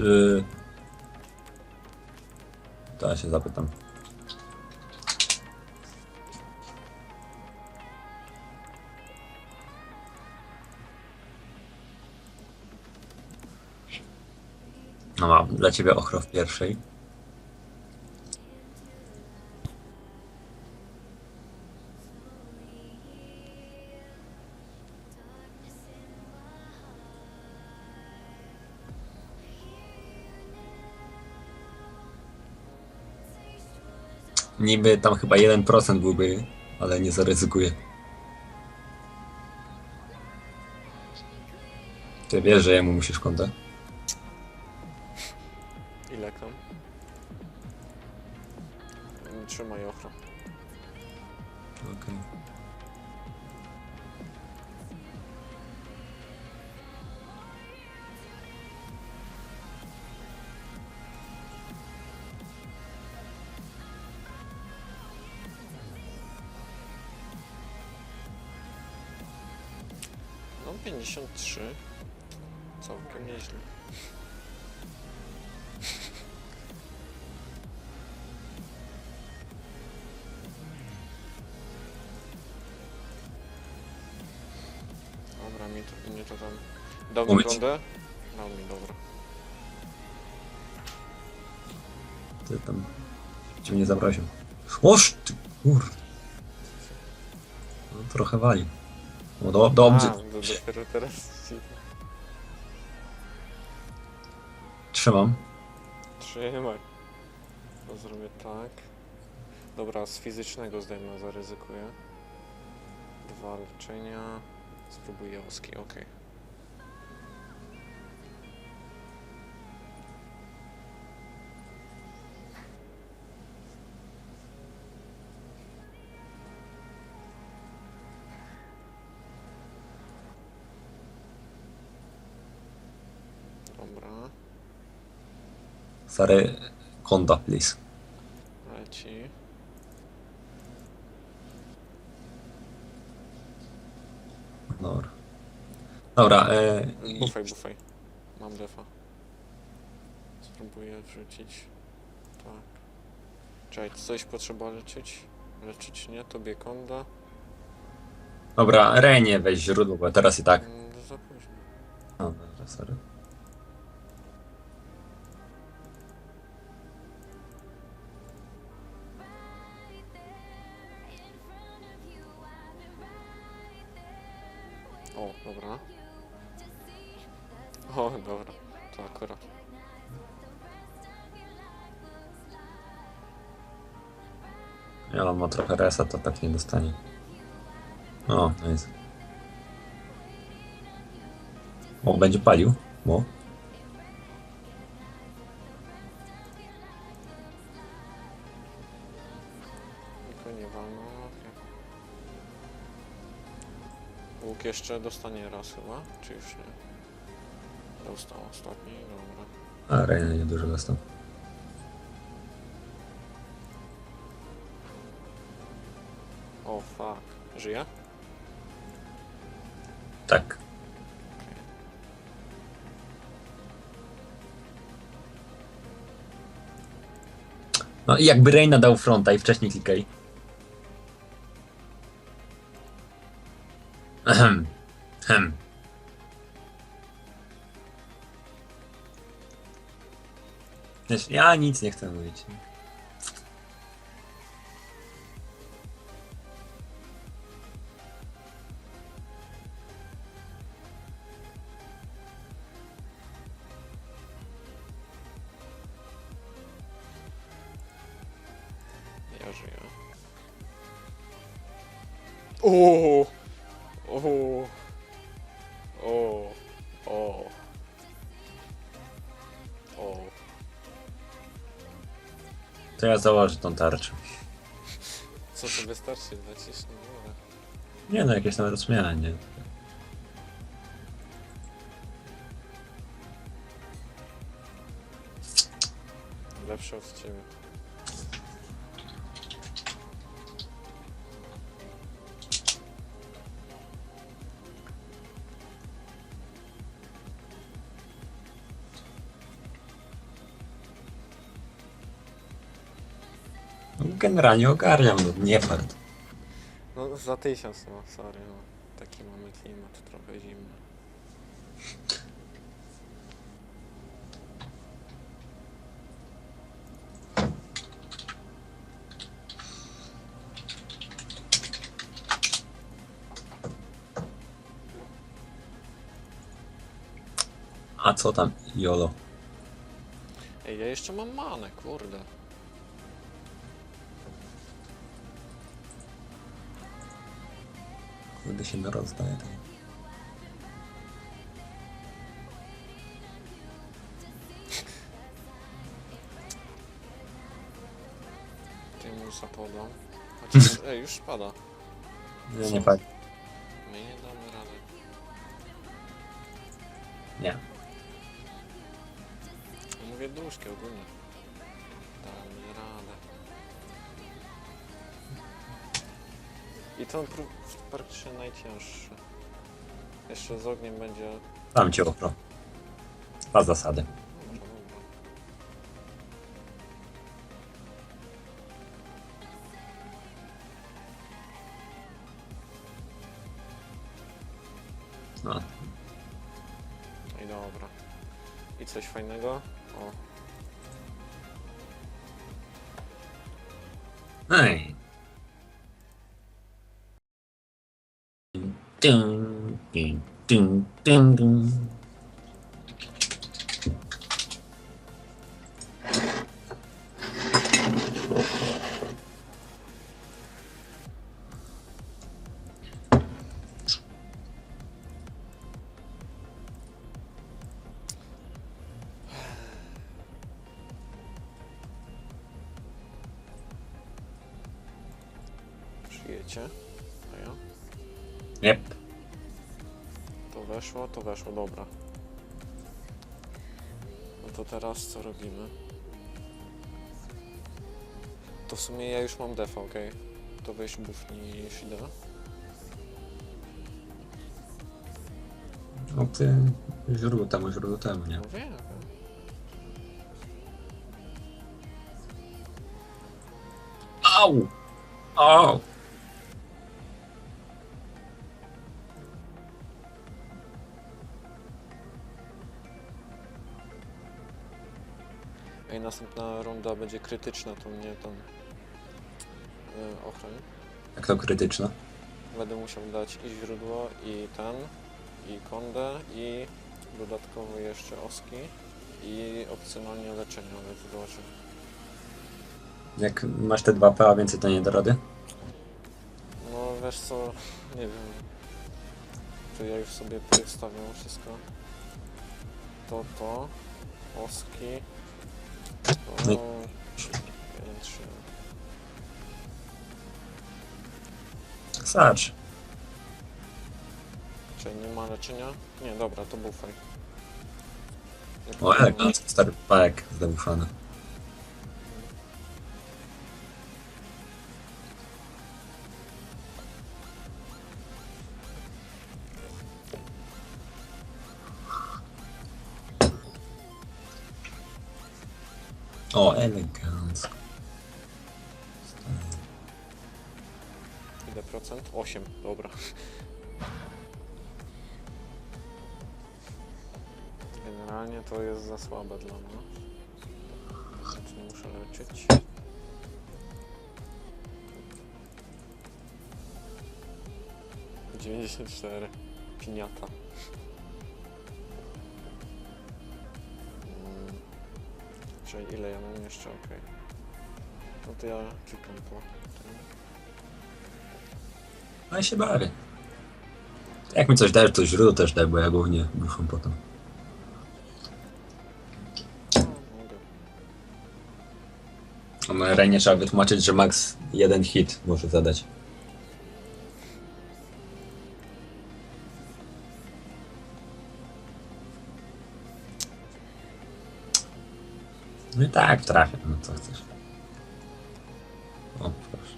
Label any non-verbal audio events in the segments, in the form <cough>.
Yy... To ja się zapytam. No mam dla ciebie ochro w pierwszej. Niby tam chyba 1% byłby, ale nie zaryzykuję. Ty wiesz, że jemu musisz konta? Ile tam? Trzymaj ochro. No 53. Całkiem nieźle. Dobra, mi to, mnie to tam... Dał mi rundę? Dał mi, dobra. Ty tam cię nie zaprosił. Oż ty kur... No trochę wali. No do, A, dobrze. do, dopiero teraz ci Trzymam. trzymaj. To zrobię tak. Dobra, z fizycznego zdejmę, zaryzykuję. Dwa leczenia. Spróbuję oski, okej. Dobra, Sorry, konta, please. leci. Dobra. Dobra, e, i- Bufaj, bufaj. Mam defa. Spróbuję wrzucić. Tak. Czekaj, coś potrzeba leczyć? Leczyć nie, tobie konda. dobra, Renie weź źródło, bo teraz i tak. Mm, za późno. No, dobra, sorry. O, dobra. O, dobra. To akurat. Ja on ma trochę resa, to tak nie dostanie. O, jest. O, będzie palił. O. jeszcze dostanie raz chyba, czy już nie? Dostał ostatni, dobra. A, Renie nie dużo dostał. O, fuck. Żyje? Tak. No i jakby Reina dał fronta i wcześniej klikaj. Ahem. Hem. Wiesz, Ja nic nie chcę mówić. Ja! To ja założę tą tarczę. Co to wystarczy lecieć na górę? Nie no, jakieś nawet zmiany, nie? Lepsze od ciebie. Generalnie ogarniam, no nie fart. No za tysiąc, no sorry, no. Taki mamy klimat, trochę zimny. A co tam, Jolo? Ej, ja jeszcze mam manę, kurde. Kurde się no rozdaje. tak. Ty mu zapodam. Chociaż, <laughs> ej, już spada. Nie, nie fakt. My nie damy rady. Nie. Mówię duszki ogólnie. I to praktycznie najcięższe. Jeszcze z ogniem będzie... Tam cię opro. Dwa zasady. Dobra, dobra. No. I dobra. I coś fajnego? O, Ej. Dun, dun, dun, dun, dun. przyjecie. Ja? Jep. To weszło, to weszło, dobra. No to teraz co robimy? To w sumie ja już mam defa, ok? To weź bufnij Shida. No ty źródło temu, źródło temu, nie? No wiem. Au! Au! Ej, następna runda będzie krytyczna, to mnie tam yy, ochroń. Jak to krytyczne? Będę musiał dać i źródło, i ten, i kondę, i dodatkowo jeszcze oski, i opcjonalnie leczenie, ale to. Jak masz te dwa P, a więcej to nie da rady? No wiesz co, nie wiem. Tu ja już sobie przedstawiam wszystko. To, to, oski, to, No i- 5, 3. Sacz. Czyli nie ma leczenia? Nie, dobra, to bufaj. O, powinno- elegancko, stary pajek zdebuszony. O, elegancko. Ile procent? 8, dobra. Generalnie to jest za słabe dla mnie. Znaczy muszę leczyć. Dziewięćdziesiąt cztery. Piniata. Czyli ile ja mam jeszcze? Okej. No to ja klikam po tym. No i się bawię. Jak mi coś dajesz, to źródło też daj, bo ja głównie bufam potem. No. A na Renie trzeba wytłumaczyć, że max jeden hit może zadać. No i tak trafię, no co chcesz. O, proszę.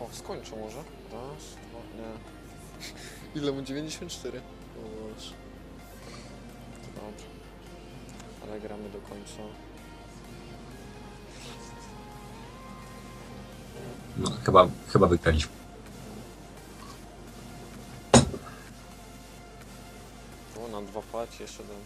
O, skończę może. Raz, dwa, nie. <laughs> Ile mu? 94? O Boże. Dobrze. Ale gramy do końca. No, chyba, chyba wygraliśmy. O, na dwa płaci jeszcze dam.